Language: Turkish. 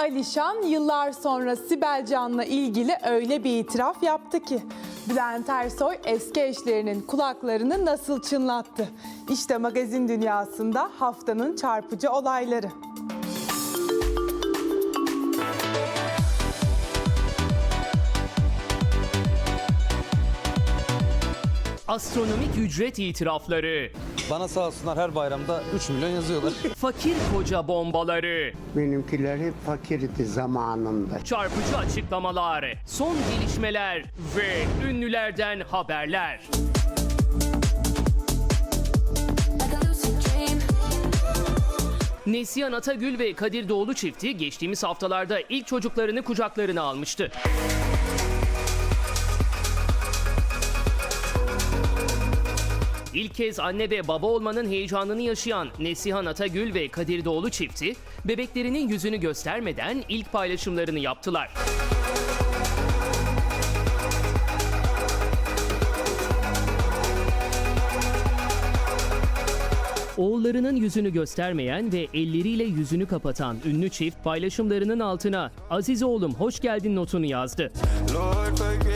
Alişan yıllar sonra Sibel Can'la ilgili öyle bir itiraf yaptı ki Bülent Ersoy eski eşlerinin kulaklarını nasıl çınlattı? İşte magazin dünyasında haftanın çarpıcı olayları. Astronomik ücret itirafları, Bana sağ olsunlar her bayramda 3 milyon yazıyorlar. fakir koca bombaları, Benimkiler hep fakirdi zamanında. çarpıcı açıklamalar, son gelişmeler ve ünlülerden haberler. like a lucid dream. Neslihan Atagül ve Kadir Doğulu çifti geçtiğimiz haftalarda ilk çocuklarını kucaklarına almıştı. İlk kez anne ve baba olmanın heyecanını yaşayan Neslihan Atagül ve Kadir Doğulu çifti, bebeklerinin yüzünü göstermeden ilk paylaşımlarını yaptılar. Oğullarının yüzünü göstermeyen ve elleriyle yüzünü kapatan ünlü çift paylaşımlarının altına Aziz oğlum hoş geldin notunu yazdı. Lord,